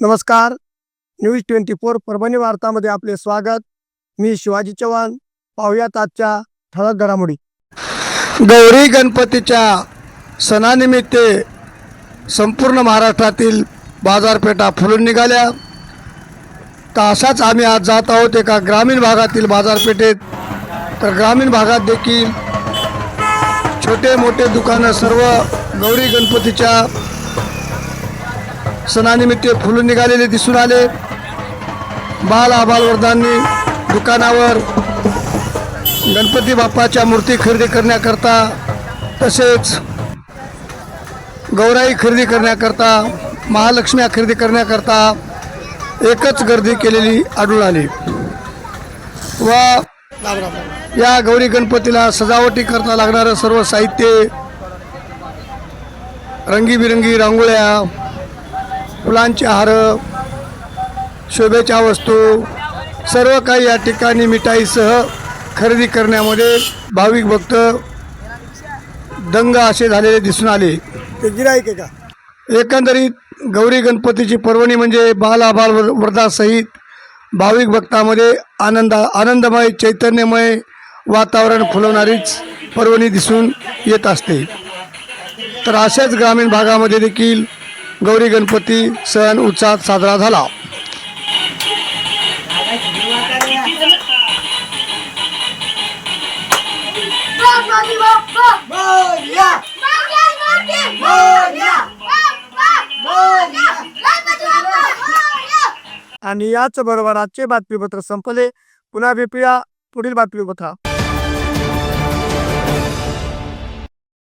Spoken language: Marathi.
नमस्कार. न्यूज ट्वेंटी फोर परभणी वार्तामध्ये आपले स्वागत. मी शिवाजी चव्हाण. पाहुयात आजच्या ठळक घडामोडी. गौरी गणपतीच्या सणानिमित्त संपूर्ण महाराष्ट्रातील बाजारपेठा फुलून निघाल्या. तर असाच आम्ही आज जात आहोत एका ग्रामीण भागातील बाजारपेठेत. तर ग्रामीण भागात देखील छोटे मोठे दुकानं सर्व गौरी गणपतीच्या सणानिमित्त फुलून निघालेले दिसून आले. बाल आबालवर्धांनी दुकानावर गणपती बाप्पाच्या मूर्ती खरेदी करण्याकरता तसेच गौराई खरेदी करण्याकरता महालक्ष्म्या खरेदी करण्याकरता एकच गर्दी केलेली आढळून आली. व या गौरी गणपतीला सजावटी करता लागणारं सर्व साहित्य रंगीबिरंगी रांगोळ्या फुलांचे हार शोभेच्या वस्तू सर्व काही या ठिकाणी मिठाईसह खरेदी करण्यामध्ये भाविक भक्त दंग असे झालेले दिसून आले. ते गिराईक का? एकंदरीत गौरी गणपतीची पर्वणी म्हणजे बाल आबाल वर- वर्धासहित भाविक भक्तामध्ये आनंद आनंदमय चैतन्यमय वातावरण फुलवणारीच पर्वणी दिसून येत असते. तर अशाच ग्रामीण भागामध्ये देखील गौरी गणपती सण उत्साहात साजरा झाला. आणि याच बरोबर आजचे बातमीपत्र संपले. पुन्हा भेटूया पुढील बातमीपत्र